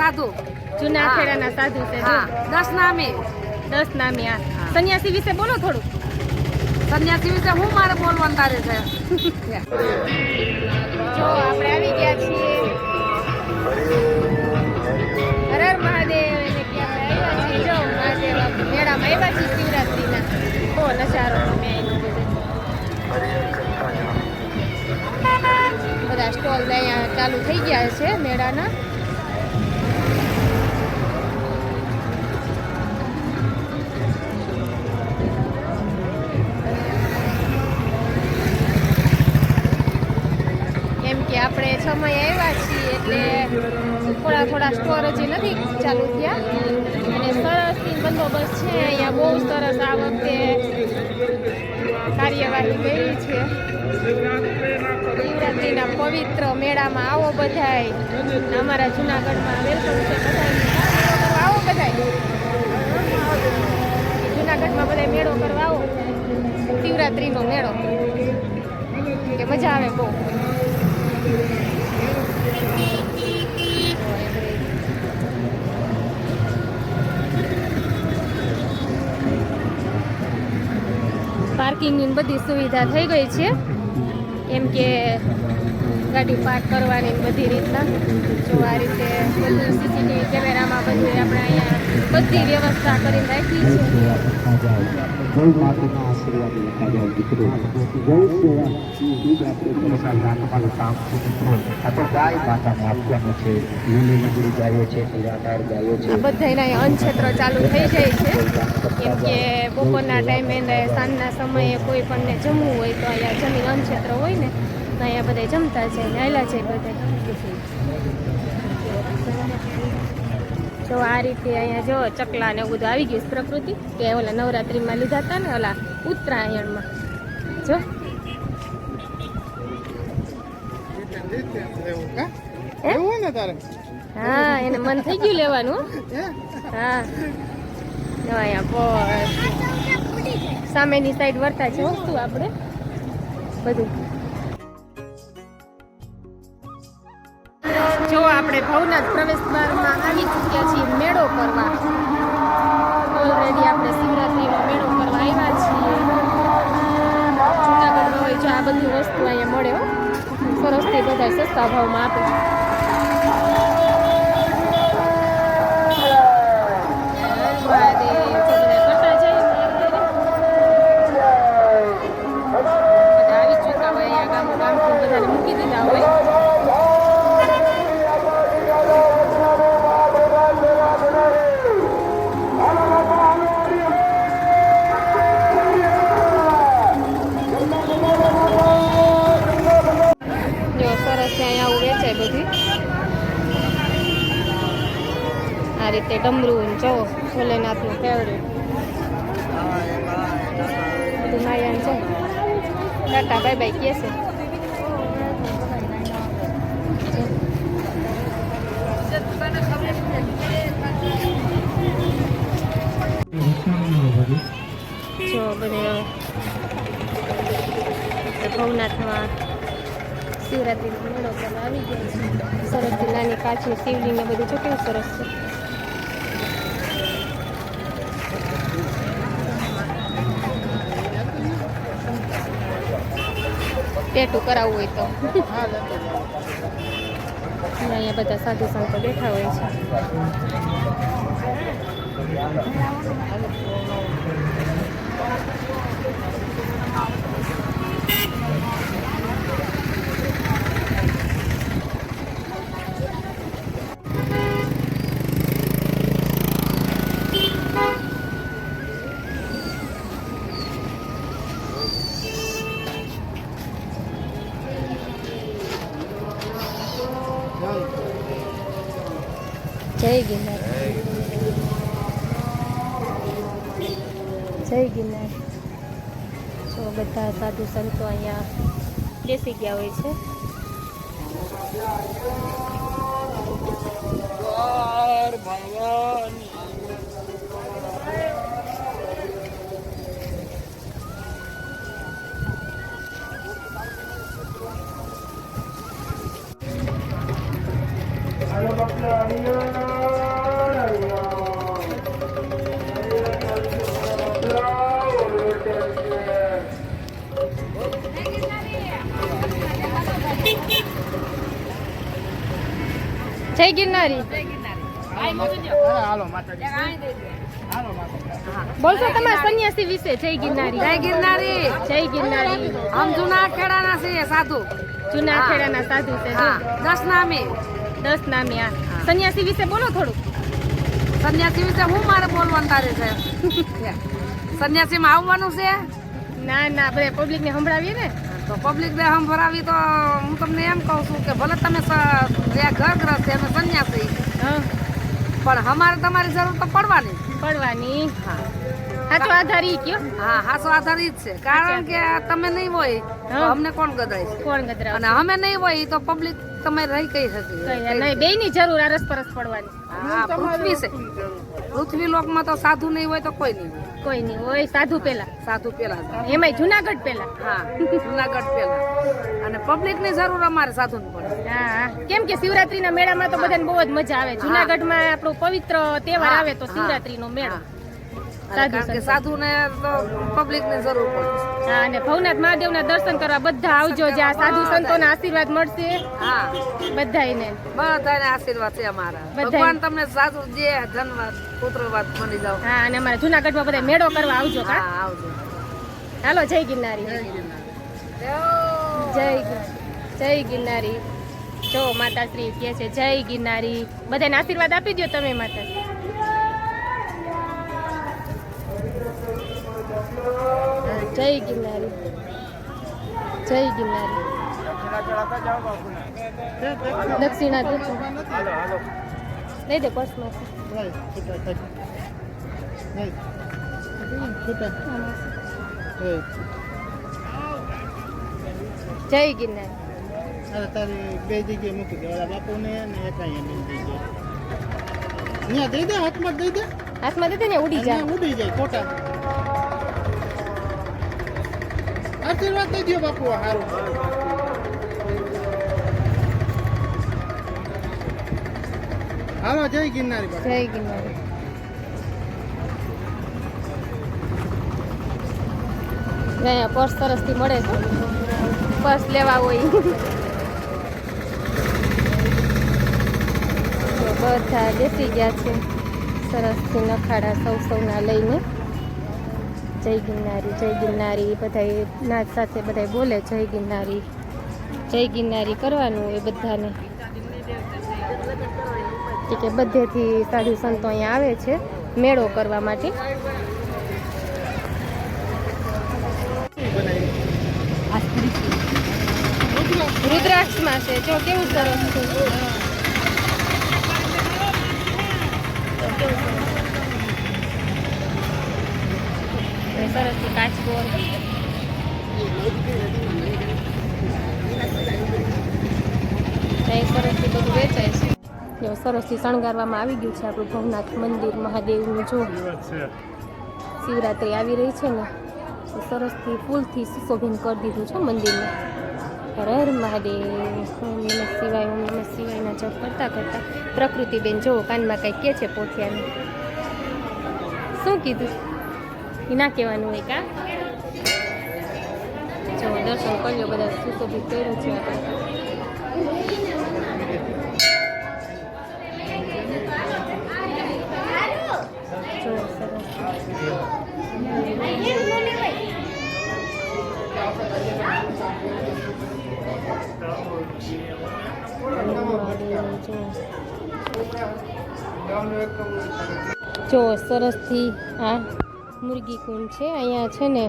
સાધુ. જૂના ખેડાના સાધુ છે. હા દસ નામી. દસ નામી આ સન્યાસી વિશે બોલો થોડું. સંન્યાસી વિશે હું મારે બોલવાનું તારે છે? જો આપણે આવી ગયા છીએ. હર હર મહાદેવ એટલે કે આપણે આવ્યા છીએ. જો મહાદેવ મેળામાં આવ્યા છીએ શિવરાત્રીના. બહુ નજારો એનો બધો. બધા સ્ટોલ અહીંયા ચાલુ થઈ ગયા છે મેળાના. મહિને આવ્યા છીએ એટલે થોડા થોડા સ્ટોર હજી નથી ચાલુ થયા. અને સરસથી બંદોબસ્ત છે, અહીંયા બહુ સરસ આ વખતે કાર્યવાહી કરી છે. શિવરાત્રિના પવિત્ર મેળામાં આવો બધાય. અમારા જુનાગઢમાં વેલકમ છે બધાય. આવો બધાય. જુનાગઢમાં બધા મેળો કરવા આવો. શિવરાત્રિનો મેળો. કે મજા આવે બહુ. પાર્કિંગની બધી સુવિધા થઈ ગઈ છે. એમ કે ગાડી પાર્ક કરવાની બધી રીતના. જો આ રીતે બધું સીસીટીવી કેમેરામાં બધું આપણે અહીંયા બધી વ્યવસ્થા કરીને રાખી છે. જય માતાના આશીર્વાદ દીકરો જય અન્નક્ષેત્ર ચાલુ થઈ જાય છે. કેમ કે બપોરના ટાઈમે ને સાંજના સમયે કોઈ પણને જમવું હોય તો અહીંયા જમીન અન્નક્ષેત્ર હોય ને, તો અહીંયા બધા જમતા છે નાયલા છે બધા જો આ રીતે અહીંયા જો ચકલા ને એવું બધું આવી ગયું પ્રકૃતિ કે ઓલા નવરાત્રિમાં લીધા હતા ને ઓલા ઉત્તરાયણમાં. જો. હા? એને મન થઈ ગયું લેવાનું. હા. અહીંયા સામેની સાઈડ વર્તા છે વસ્તુ આપણે? બધું. જો આપણે ભવનાથ પ્રવેશ દ્વારમાં આવી ચૂક્યા છીએ, મેળો કરવા. ઓલરેડી આપણે શિવરાત્રિનો મેળો કરવા આવ્યા છીએ. જુનાગઢમાં હોય, જો આ બધી વસ્તુ અહીંયા મળે સરસથી બધા સસ્તા ભાવમાં આપે. રીતે ડમરું જો, ભોલેનાથનું ફેવરેટ બધું નાયણ છે. ટાટા, બાય બાય કે છે. જો બધે ભવનાથમાં શિવરાત્રિનો મેળો પણ આવી ગયો છે. સરસ નાની કાચની શિવલિંગ ને બધું જો કેવું સરસ છે. ટેટુ કરાવવું હોય તો. અહીંયા બધા સાધુ સંતો બેઠા હોય છે. જય ગિરનાર જય ગિરનાર જો બધા સાધુ સંતો અહીંયા બેસી ગયા હોય છે જય ગિરનારી. બોલશો તમારે સન્યાસી વિશે જય ગિરનારી. જય ગિરનારી. જય ગિરનારી. આમ જૂના ખેડાના છીએ સાધુ. જૂના. ખેડાના સાધુ છે. દસ નામી. દસ નામી આ સન્યાસી વિશે બોલો થોડું. સન્યાસી વિશે હું મારે બોલવાનું તારે છે? સન્યાસીમાં આવવાનું છે? ના ના આપણે પબ્લિક ને સંભળાવીએ ને. તો પબ્લિક ને ભરાવી તો હું તમને એમ કહું છું કે ભલે તમે જે ઘર ગ્રસ્ત છે અમે સંન્યાસી. પણ અમારે તમારી જરૂર તો પડવાની. પડવાની. હા. સાચો આધાર ઈ કયો? હા હાસો આધાર ઈ જ છે. કારણ કે તમે નહીં હોય તો અમને કોણ ગદરાય કોણ ગદરાય અને અમે નહીં હોય તો પબ્લિક તમે રહી કઈ શકે? નહીં બે ની જરૂર આરસ પરસ પડવાની. હા પૃથ્વી છે. પૃથ્વી લોકમાં તો સાધુ નહીં હોય તો કોઈ નહીં કોઈ નહીં હોય સાધુ પેલા. સાધુ પેલા. એમાંય જુનાગઢ પેલા. હા જુનાગઢ પેલા. અને પબ્લિકની જરૂર અમારે સાધુ ની પડે હા. કેમ કે શિવરાત્રીના મેળામાં તો બધાને બહુ જ મજા આવે. જુનાગઢમાં આપણો પવિત્ર તહેવાર આવે તો શિવરાત્રી શિવરાત્રીનો મેળો. કારણ કે. સાધુ ને તો પબ્લિકની જરૂર પડે. હા અને ભવનાથ મહાદેવના દર્શન કરવા બધા આવજો જ્યાં સાધુ સંતો ના આશીર્વાદ મળશે. હા. બધાયને. બધાને આશીર્વાદ છે અમારા. ભગવાન તમને સાધુ જે ધનવાદ પુત્રવાદ બની જાવ હા અને અમારા જુનાગઢમાં બધા મેળો કરવા આવજો હા આવજો. હાલો જય ગિરનારી. જય જય ગિરનારી. જો માતાશ્રી કહે છે જય ગિરનારી. બધાને આશીર્વાદ આપી દો તમે માતાશ્રી. જય ગિરનારી જય ગિરનારી દક્ષિણા દે છે. લઈ દે પર્સમાં જય ગિરનારી તારી બે જગ્યાએ મૂકી દે ઓલા બાપુને અને એક અહીંયા જગ્યાએ અહીંયા દઈ દે હાથમાં દઈ દે. હાથમાં દઈ દે ને ઉડી જાય ઉડી જાય ખોટા. આશીર્વાદ દઈ દો બાપુ સારું હાલો, જય ગિરનારી જય ગિરનારી. પર્સ સરસથી મળે છે, પર્સ લેવા હોય. બધા બેસી ગયા છે સરસથી નખાડા સૌ સૌના લઈને. જય ગિરનારી જય ગિરનારી બધા નાચ સાથે બધા બોલે જય ગિરનારી. જય ગિરનારી કરવાનું એ બધાને. કે બધેથી સાધુ સંતો અહીંયા આવે છે મેળો કરવા માટે. રુદ્રાક્ષમાં છે. જો કેવું સરસ છે. એ સરસથી કાચકો સરસથી બધું વેચાય છે. સરસથી શણગારવામાં આવી ગયું છે આપણું ભવનાથ મંદિર મહાદેવનું જો. શિવરાત્રિ આવી રહી છે ને સરસથી ફૂલથી સુશોભન કરી દીધું છે મંદિરને. હર હર મહાદેવ. ઓમ નમઃ શિવાય, ઓમ નમઃ શિવાયના જપ કરતા કરતા પ્રકૃતિબેન જો કાનમાં કંઈક કે છે પોથિયાને. શું કીધું? એ ના કહેવાનું હોય કા જો દર્શન કરજો બધા સુશોભિત કર્યું છે જો સરસથી આ મુરગી કુંડ છે. અહીંયા છે ને,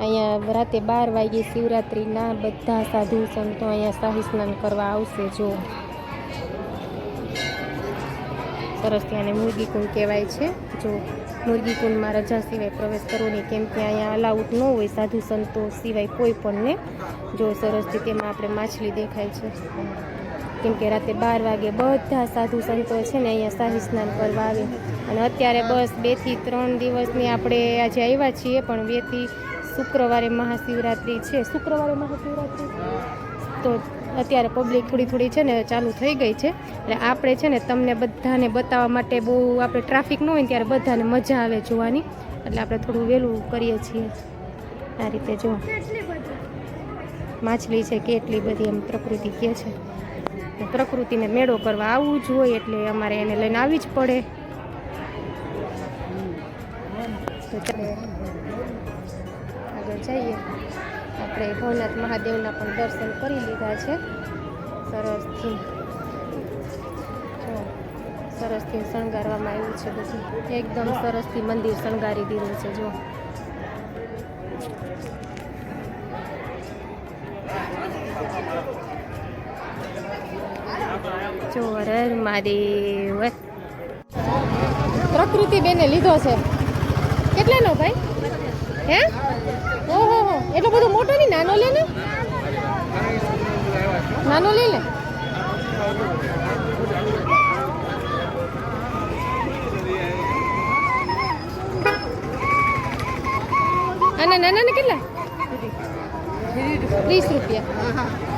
અહીંયા રાતે બાર વાગે શિવરાત્રિના બધા સાધુ સંતો અહીંયા શાહી સ્નાન કરવા આવશે જો. સરસ ત્યાંને મુરગી કુંડ કહેવાય છે. જો મુરગી કુંડમાં રજા સિવાય પ્રવેશ કરવો નહીં, કેમ કે અહીંયા અલાઉટ ન હોય સાધુ સંતો સિવાય કોઈ પણને. જો સરસ તેમાં આપણે માછલી દેખાય છે. કેમ કે રાતે બાર વાગે બધા સાધુ સંતો છે ને અહીંયા શાહી સ્નાન કરવા આવે. અને અત્યારે બસ બેથી ત્રણ દિવસની આપણે આજે આવ્યા છીએ, પણ બેથી શુક્રવારે મહાશિવરાત્રિ છે. શુક્રવારે મહાશિવરાત્રિ? તો અત્યારે પબ્લિક થોડી થોડી છે ને ચાલુ થઈ ગઈ છે. એટલે આપણે છે ને તમને બધાને બતાવવા માટે બહુ આપણે ટ્રાફિક ન હોય ત્યારે બધાને મજા આવે જોવાની. એટલે આપણે થોડું વહેલું કરીએ છીએ. આ રીતે જો. માછલી છે કેટલી બધી એમ પ્રકૃતિ કહે છે. પ્રકૃતિને મેળો કરવા આવવું જ હોય એટલે અમારે એને લઈને આવી જ પડે. તો ચાલે આગળ જઈએ. આપણે ભવનાથ મહાદેવના પણ દર્શન કરી લીધા છે. સરસથી સરસથી શણગારવામાં આવ્યું છે બધું. એકદમ સરસથી મંદિર શણગારી દીધું છે, જો. હર મહાદેવ. પ્રકૃતિ બેને લીધો છે. કેટલાનો ભાઈ? હે? ઓહો, હો. એટલો બધો મોટો નહીં, નાનો લે ને? નાનો લઈ લે આના નાના ને કેટલા? ત્રીસ રૂપિયા.